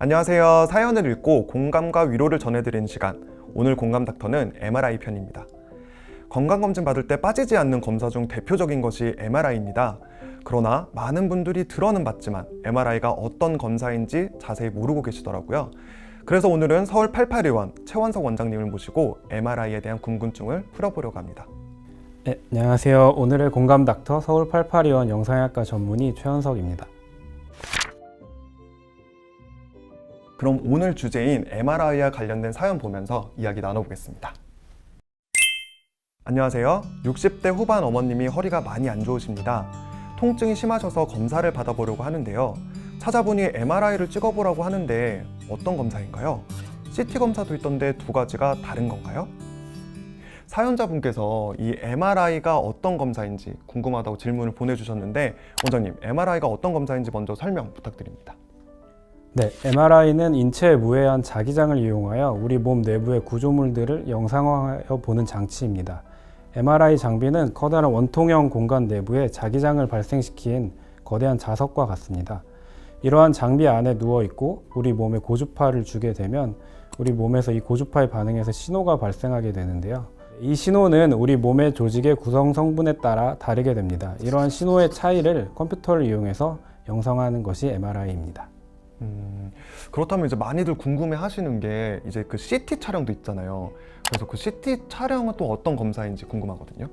안녕하세요. 사연을 읽고 공감과 위로를 전해드리는 시간. 오늘 공감 닥터는 MRI 편입니다. 건강검진 받을 때 빠지지 않는 검사 중 대표적인 것이 MRI입니다. 그러나 많은 분들이 들어는 봤지만 MRI가 어떤 검사인지 자세히 모르고 계시더라고요. 그래서 오늘은 서울 88의원 최원석 원장님을 모시고 MRI에 대한 궁금증을 풀어보려고 합니다. 네, 안녕하세요. 오늘의 공감 닥터 서울 88의원 영상학과 전문의 최현석입니다. 그럼 오늘 주제인 MRI와 관련된 사연 보면서 이야기 나눠보겠습니다. 안녕하세요. 60대 후반 어머님이 허리가 많이 안 좋으십니다. 통증이 심하셔서 검사를 받아보려고 하는데요. 찾아보니 MRI를 찍어보라고 하는데 어떤 검사인가요? CT 검사도 있던데 두 가지가 다른 건가요? 사연자분께서 이 MRI가 어떤 검사인지 궁금하다고 질문을 보내주셨는데 원장님, MRI가 어떤 검사인지 먼저 설명 부탁드립니다. 네, MRI는 인체의 무해한 자기장을 이용하여 우리 몸 내부의 구조물들을 영상화하여 보는 장치입니다. MRI 장비는 커다란 원통형 공간 내부에 자기장을 발생시킨 거대한 자석과 같습니다. 이러한 장비 안에 누워 있고 우리 몸에 고주파를 주게 되면 우리 몸에서 이 고주파에 반응해서 신호가 발생하게 되는데요. 이 신호는 우리 몸의 조직의 구성 성분에 따라 다르게 됩니다. 이러한 신호의 차이를 컴퓨터를 이용해서 영상화하는 것이 MRI입니다. 음, 그렇다면 이제 많이들 궁금해 하시는 게 이제 그 CT 촬영도 있잖아요. 그래서 그 CT 촬영은 또 어떤 검사인지 궁금하거든요.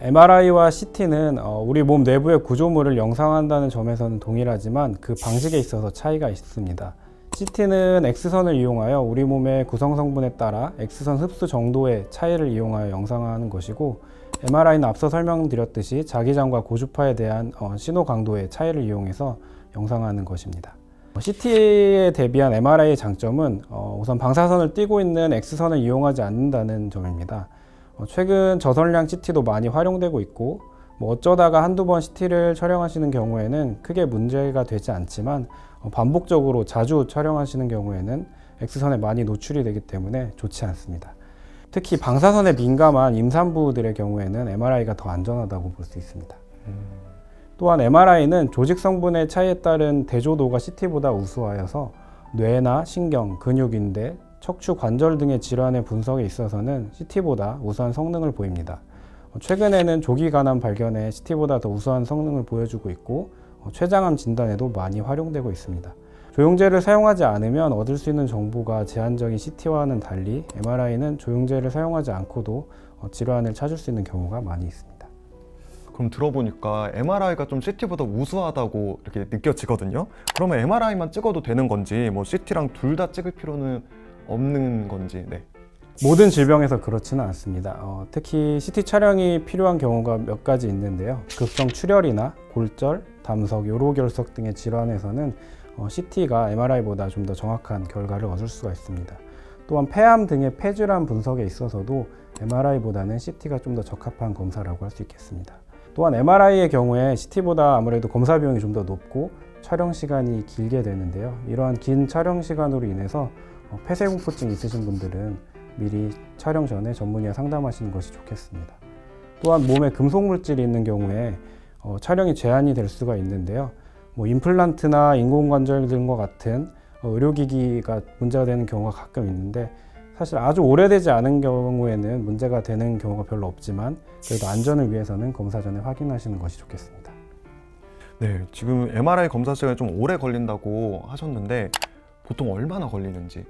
MRI와 CT는 어, 우리 몸 내부의 구조물을 영상한다는 점에서는 동일하지만 그 방식에 있어서 차이가 있습니다. CT는 X선을 이용하여 우리 몸의 구성 성분에 따라 X선 흡수 정도의 차이를 이용하여 영상화하는 것이고 MRI는 앞서 설명드렸듯이 자기장과 고주파에 대한 어, 신호 강도의 차이를 이용해서 영상화하는 것입니다. CT에 대비한 MRI의 장점은 어, 우선 방사선을 띠고 있는 X선을 이용하지 않는다는 점입니다. 어, 최근 저선량 CT도 많이 활용되고 있고 뭐 어쩌다가 한두 번 CT를 촬영하시는 경우에는 크게 문제가 되지 않지만 어, 반복적으로 자주 촬영하시는 경우에는 X선에 많이 노출이 되기 때문에 좋지 않습니다. 특히 방사선에 민감한 임산부들의 경우에는 MRI가 더 안전하다고 볼 수 있습니다. 또한 MRI는 조직 성분의 차이에 따른 대조도가 CT보다 우수하여서 뇌나 신경, 근육인대, 척추 관절 등의 질환의 분석에 있어서는 CT보다 우수한 성능을 보입니다. 어, 최근에는 조기 간암 발견에 CT보다 더 우수한 성능을 보여주고 있고 어, 췌장암 진단에도 많이 활용되고 있습니다. 조영제를 사용하지 않으면 얻을 수 있는 정보가 제한적인 CT와는 달리 MRI는 조영제를 사용하지 않고도 어, 질환을 찾을 수 있는 경우가 많이 있습니다. 그럼 들어보니까 MRI가 좀 CT보다 우수하다고 이렇게 느껴지거든요. 그러면 MRI만 찍어도 되는 건지, 뭐 CT랑 둘 다 찍을 필요는 없는 건지, 네. 모든 질병에서 그렇지는 않습니다. 어, 특히 CT 촬영이 필요한 경우가 몇 가지 있는데요. 급성 출혈이나 골절, 담석, 요로결석 등의 질환에서는 어, CT가 MRI보다 좀 더 정확한 결과를 얻을 수가 있습니다. 또한 폐암 등의 폐질환 분석에 있어서도 MRI보다는 CT가 좀 더 적합한 검사라고 할 수 있겠습니다. 또한 MRI의 경우에 CT보다 아무래도 검사 비용이 좀 더 높고 촬영 시간이 길게 되는데요. 이러한 긴 촬영 시간으로 인해서 어, 폐쇄공포증 있으신 분들은 미리 촬영 전에 전문의와 상담하시는 것이 좋겠습니다. 또한 몸에 금속 물질이 있는 경우에 어, 촬영이 제한이 될 수가 있는데요. 뭐 임플란트나 인공관절 등과 같은 어, 의료기기가 문제가 되는 경우가 가끔 있는데 사실 아주 오래되지 않은 경우에는 문제가 되는 경우가 별로 없지만 그래도 안전을 위해서는 검사 전에 확인하시는 것이 좋겠습니다. 네, 지금 MRI 검사 시간이 좀 오래 걸린다고 하셨는데 보통 얼마나 걸리는지.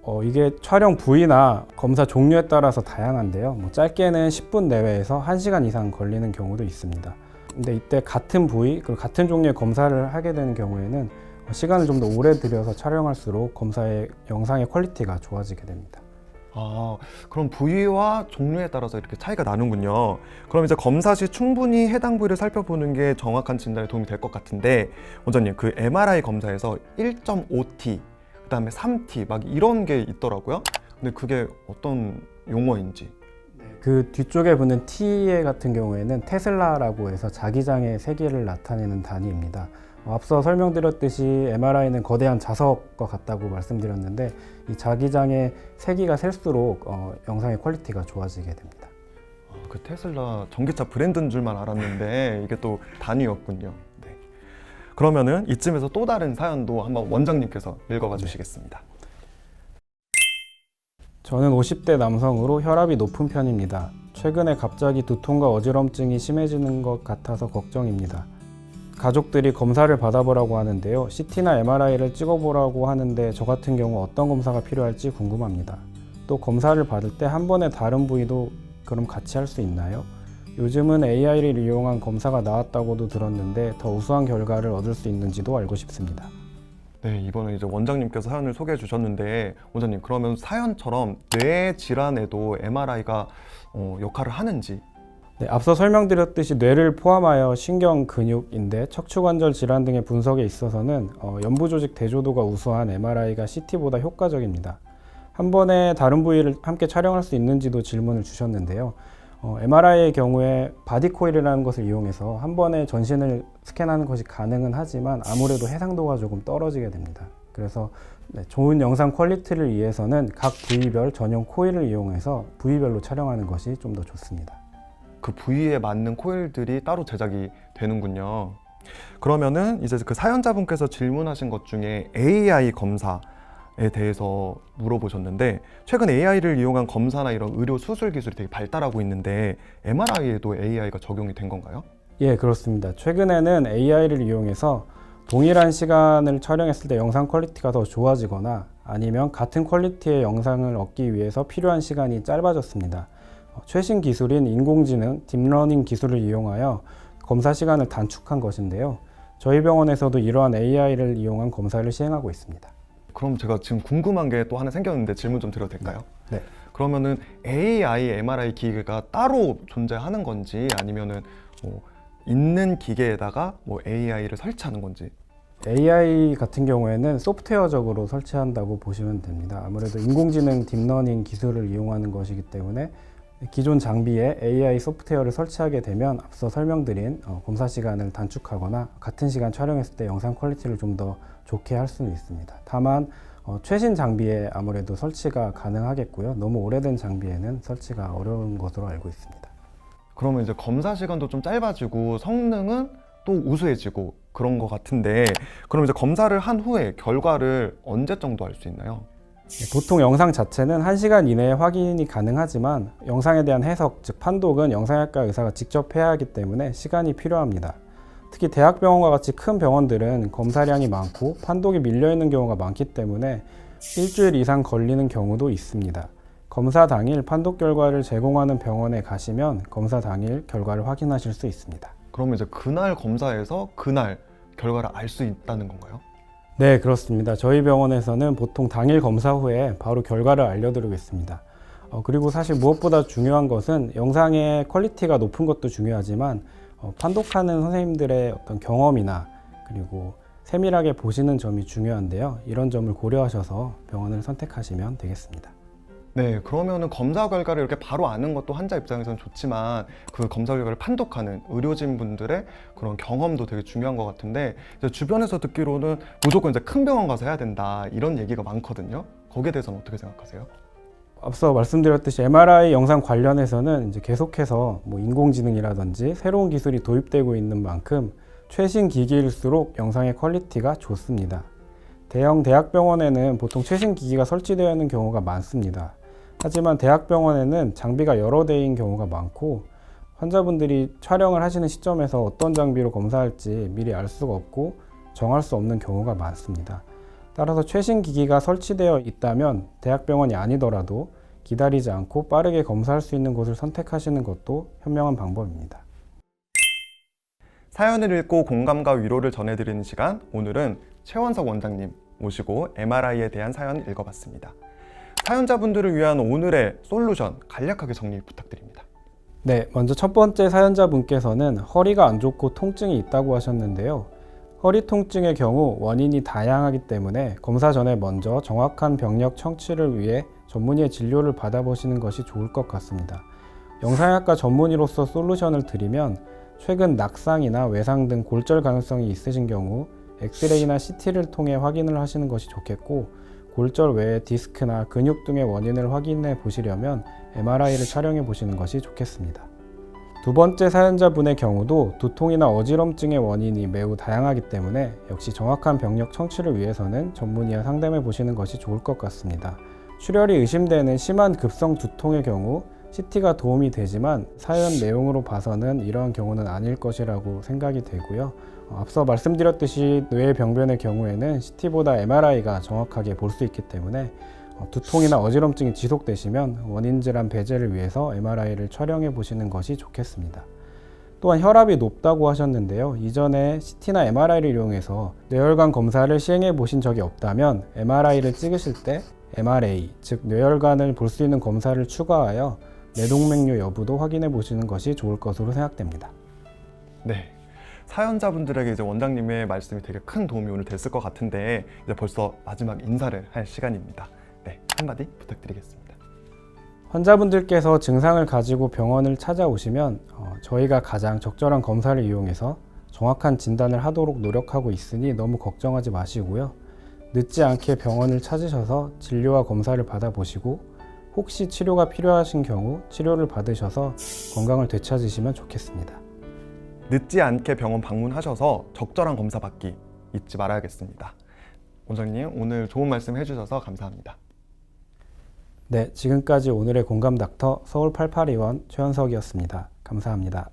어, 이게 촬영 부위나 검사 종류에 따라서 다양한데요. 뭐 짧게는 10분 내외에서 1시간 이상 걸리는 경우도 있습니다. 근데 이때 같은 부위, 그리고 같은 종류의 검사를 하게 되는 경우에는 시간을 좀 더 오래 들여서 촬영할수록 검사의 영상의 퀄리티가 좋아지게 됩니다. 아, 그럼 부위와 종류에 따라서 이렇게 차이가 나는군요. 그럼 이제 검사 시 충분히 해당 부위를 살펴보는 게 정확한 진단에 도움이 될 것 같은데, 원장님, 그 MRI 검사에서 1.5T, 그 다음에 3T, 막 이런 게 있더라고요. 근데 그게 어떤 용어인지. 그 뒤쪽에 붙는 T 같은 경우에는 테슬라라고 해서 자기장의 세기를 나타내는 단위입니다. 어, 앞서 설명드렸듯이 MRI는 거대한 자석과 같다고 말씀드렸는데 이 자기장의 세기가 셀수록 어, 영상의 퀄리티가 좋아지게 됩니다. 아, 그 테슬라 전기차 브랜드인 줄만 알았는데 이게 또 단위였군요. 네. 그러면은 이쯤에서 또 다른 사연도 한번 원장님께서 읽어봐 주시겠습니다. 저는 50대 남성으로 혈압이 높은 편입니다. 최근에 갑자기 두통과 어지럼증이 심해지는 것 같아서 걱정입니다. 가족들이 검사를 받아보라고 하는데요. CT나 MRI를 찍어보라고 하는데 저 같은 경우 어떤 검사가 필요할지 궁금합니다. 또 검사를 받을 때 한 번에 다른 부위도 그럼 같이 할 수 있나요? 요즘은 AI를 이용한 검사가 나왔다고도 들었는데 더 우수한 결과를 얻을 수 있는지도 알고 싶습니다. 네, 이번에 이제 원장님께서 사연을 소개해 주셨는데 원장님 그러면 사연처럼 뇌 질환에도 MRI가 어, 역할을 하는지 네, 앞서 설명드렸듯이 뇌를 포함하여 신경, 근육 인대, 척추관절 질환 등의 분석에 있어서는 어, 연부 조직 대조도가 우수한 MRI가 CT보다 효과적입니다. 한 번에 다른 부위를 함께 촬영할 수 있는지도 질문을 주셨는데요. 어, MRI의 경우에 바디코일이라는 것을 이용해서 한 번에 전신을 스캔하는 것이 가능은 하지만 아무래도 해상도가 조금 떨어지게 됩니다. 그래서 네, 좋은 영상 퀄리티를 위해서는 각 부위별 전용 코일을 이용해서 부위별로 촬영하는 것이 좀 더 좋습니다. 그 부위에 맞는 코일들이 따로 제작이 되는군요. 그러면은 이제 그 사연자분께서 질문하신 것 중에 AI 검사에 대해서 물어보셨는데 최근 AI를 이용한 검사나 이런 의료 수술 기술이 되게 발달하고 있는데 MRI에도 AI가 적용이 된 건가요? 예, 그렇습니다. 최근에는 AI를 이용해서 동일한 시간을 촬영했을 때 영상 퀄리티가 더 좋아지거나 아니면 같은 퀄리티의 영상을 얻기 위해서 필요한 시간이 짧아졌습니다. 어, 최신 기술인 인공지능, 딥러닝 기술을 이용하여 검사 시간을 단축한 것인데요. 저희 병원에서도 이러한 AI를 이용한 검사를 시행하고 있습니다. 그럼 제가 지금 궁금한 게 또 하나 생겼는데 질문 좀 드려도 될까요? 네. 그러면은 AI, MRI 기계가 따로 존재하는 건지 아니면은 뭐 있는 기계에다가 뭐 AI를 설치하는 건지 AI 같은 경우에는 소프트웨어적으로 설치한다고 보시면 됩니다. 아무래도 인공지능 딥러닝 기술을 이용하는 것이기 때문에 기존 장비에 AI 소프트웨어를 설치하게 되면 앞서 설명드린 어, 검사 시간을 단축하거나 같은 시간 촬영했을 때 영상 퀄리티를 좀 더 좋게 할 수는 있습니다. 다만 어, 최신 장비에 아무래도 설치가 가능하겠고요. 너무 오래된 장비에는 설치가 어려운 것으로 알고 있습니다. 그러면 이제 검사 시간도 좀 짧아지고 성능은 또 우수해지고 그런 것 같은데 그럼 이제 검사를 한 후에 결과를 언제 정도 알 수 있나요? 네, 보통 영상 자체는 1시간 이내에 확인이 가능하지만 영상에 대한 해석, 즉 판독은 영상학과 의사가 직접 해야 하기 때문에 시간이 필요합니다. 특히 대학병원과 같이 큰 병원들은 검사량이 많고 판독이 밀려 있는 경우가 많기 때문에 일주일 이상 걸리는 경우도 있습니다. 검사 당일 판독 결과를 제공하는 병원에 가시면 검사 당일 결과를 확인하실 수 있습니다. 그러면 이제 그날 검사에서 그날 결과를 알 수 있다는 건가요? 네, 그렇습니다. 저희 병원에서는 보통 당일 검사 후에 바로 결과를 알려드리고 있습니다. 어, 그리고 사실 무엇보다 중요한 것은 영상의 퀄리티가 높은 것도 중요하지만 어, 판독하는 선생님들의 어떤 경험이나 그리고 세밀하게 보시는 점이 중요한데요. 이런 점을 고려하셔서 병원을 선택하시면 되겠습니다. 네, 그러면은 검사 결과를 이렇게 바로 아는 것도 환자 입장에서는 좋지만 그 검사 결과를 판독하는 의료진 분들의 그런 경험도 되게 중요한 것 같은데 주변에서 듣기로는 무조건 이제 큰 병원 가서 해야 된다 이런 얘기가 많거든요. 거기에 대해서는 어떻게 생각하세요? 앞서 말씀드렸듯이 MRI 영상 관련해서는 이제 계속해서 뭐 인공지능이라든지 새로운 기술이 도입되고 있는 만큼 최신 기기일수록 영상의 퀄리티가 좋습니다. 대형 대학병원에는 보통 최신 기기가 설치되어 있는 경우가 많습니다. 하지만 대학병원에는 장비가 여러 대인 경우가 많고 환자분들이 촬영을 하시는 시점에서 어떤 장비로 검사할지 미리 알 수가 없고 정할 수 없는 경우가 많습니다. 따라서 최신 기기가 설치되어 있다면 대학병원이 아니더라도 기다리지 않고 빠르게 검사할 수 있는 곳을 선택하시는 것도 현명한 방법입니다. 사연을 읽고 공감과 위로를 전해드리는 시간 오늘은 최원석 원장님 모시고 MRI에 대한 사연 읽어봤습니다. 사연자분들을 위한 오늘의 솔루션 간략하게 정리 부탁드립니다. 네, 먼저 첫 번째 사연자분께서는 허리가 안 좋고 통증이 있다고 하셨는데요. 허리 통증의 경우 원인이 다양하기 때문에 검사 전에 먼저 정확한 병력 청취를 위해 전문의의 진료를 받아보시는 것이 좋을 것 같습니다. 영상학과 전문의로서 솔루션을 드리면 최근 낙상이나 외상 등 골절 가능성이 있으신 경우 엑스레이나 CT를 통해 확인을 하시는 것이 좋겠고 골절 외에 디스크나 근육 등의 원인을 확인해 보시려면 MRI를 촬영해 보시는 것이 좋겠습니다. 두 번째 사연자분의 경우도 두통이나 어지럼증의 원인이 매우 다양하기 때문에 역시 정확한 병력 청취를 위해서는 전문의와 상담해 보시는 것이 좋을 것 같습니다. 출혈이 의심되는 심한 급성 두통의 경우 CT가 도움이 되지만 사연 내용으로 봐서는 이러한 경우는 아닐 것이라고 생각이 되고요. 어, 앞서 말씀드렸듯이 뇌 병변의 경우에는 CT보다 MRI가 정확하게 볼 수 있기 때문에 어, 두통이나 어지럼증이 지속되시면 원인 질환 배제를 위해서 MRI를 촬영해 보시는 것이 좋겠습니다. 또한 혈압이 높다고 하셨는데요. 이전에 CT나 MRI를 이용해서 뇌혈관 검사를 시행해 보신 적이 없다면 MRI를 찍으실 때 MRA, 즉 뇌혈관을 볼 수 있는 검사를 추가하여 뇌동맥류 여부도 확인해 보시는 것이 좋을 것으로 생각됩니다. 네. 사연자분들에게 이제 원장님의 말씀이 되게 큰 도움이 오늘 됐을 것 같은데 이제 벌써 마지막 인사를 할 시간입니다. 네, 한마디 부탁드리겠습니다. 환자분들께서 증상을 가지고 병원을 찾아오시면 어, 저희가 가장 적절한 검사를 이용해서 정확한 진단을 하도록 노력하고 있으니 너무 걱정하지 마시고요. 늦지 않게 병원을 찾으셔서 진료와 검사를 받아보시고 혹시 치료가 필요하신 경우 치료를 받으셔서 건강을 되찾으시면 좋겠습니다. 늦지 않게 병원 방문하셔서 적절한 검사 받기 잊지 말아야겠습니다. 원장님 오늘 좋은 말씀 해주셔서 감사합니다. 네, 지금까지 오늘의 공감 닥터 서울 882원 최현석이었습니다. 감사합니다.